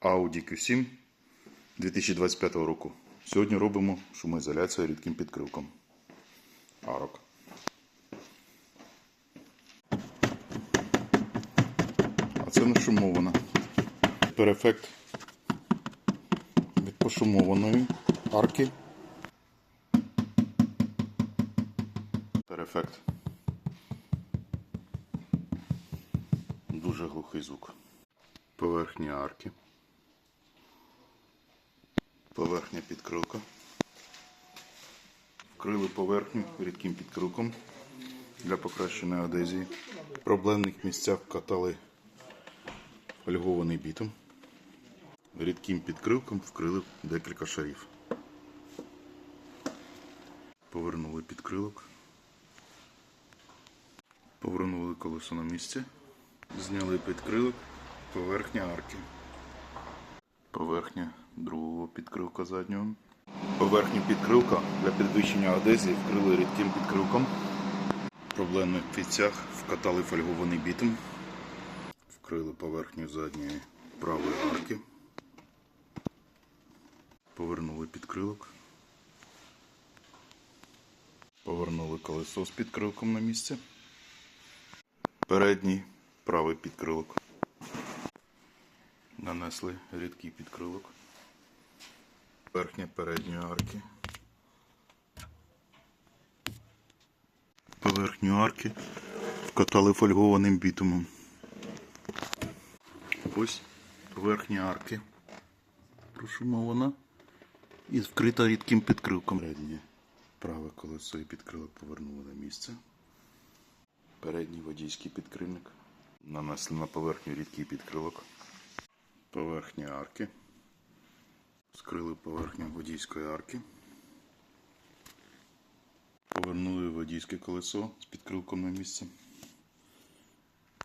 Audi Q7 2025 року. Сьогодні робимо шумоізоляцію рідким підкрилком. Арок. А це не шумована. Тепер ефект від пошумованої арки. Тепер ефект. Дуже глухий звук. Поверхня арки. Поверхня підкрилка. Вкрили поверхню рідким підкрилком для покращеної адезії. В проблемних місцях катали фольгований бітум. Рідким підкрилком вкрили декілька шарів. Повернули підкрилок. Повернули колесо на місце. Зняли підкрилок, поверхня арки. Поверхня другого підкрилка заднього. Поверхню підкрилка для підвищення адезії вкрили рідким підкрилком. В проблемних місцях вкатали фольгований бітум. Вкрили поверхню задньої правої арки. Повернули підкрилок. Повернули колесо з підкрилком на місце. Передній правий підкрилок. Нанесли рідкий підкрилок. Верхня передньої арки. Поверхню арки вкатали фольгованим бітумом. Ось поверхня арки. Прошумована і вкрита рідким підкрилком. Переднє праве колесо і підкрилок повернули на місце. Передній водійський підкрильник. Нанесли на поверхню рідкий підкрилок. Поверхня арки. Скрили поверхню водійської арки. Повернули водійське колесо з підкрилком на місце.